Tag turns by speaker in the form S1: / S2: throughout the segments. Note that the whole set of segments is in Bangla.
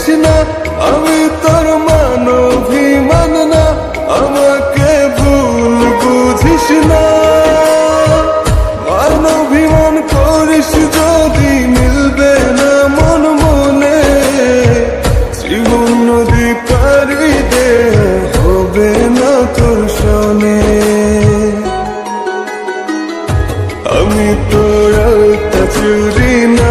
S1: গুজিস না, আমি তোর মানভিমান না, আমাকে ভুল বুঝিস না। মানভিমান করিস যদি মিলবে না মন মনে, জীবন নদী পারি দে, হবে না তোর শোনে আমি তোরা চুরি না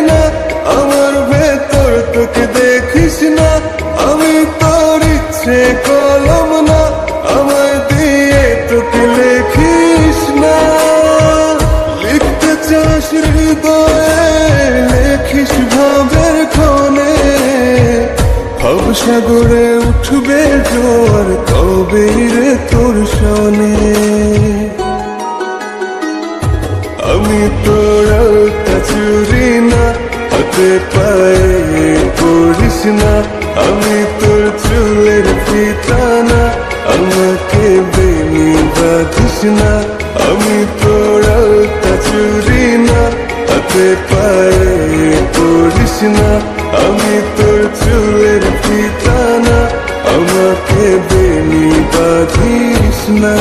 S1: না। আমার ভেতর তোকে দেখিস না। আমি না। লেখিস সাগরে উঠবে জোর কবে রে তোর শোনে? আমি তোরা চুরি না হাতে পায়ে পড়িস না আমি তোর চুলের ফিতা না আমাকে বেনি বাঁধিস না আমি তোরা তা চুরি না হাতে পায়ে পড়িস না আমি তোর চুলের ফিতা না আমাকে বেনি বাঁধিস না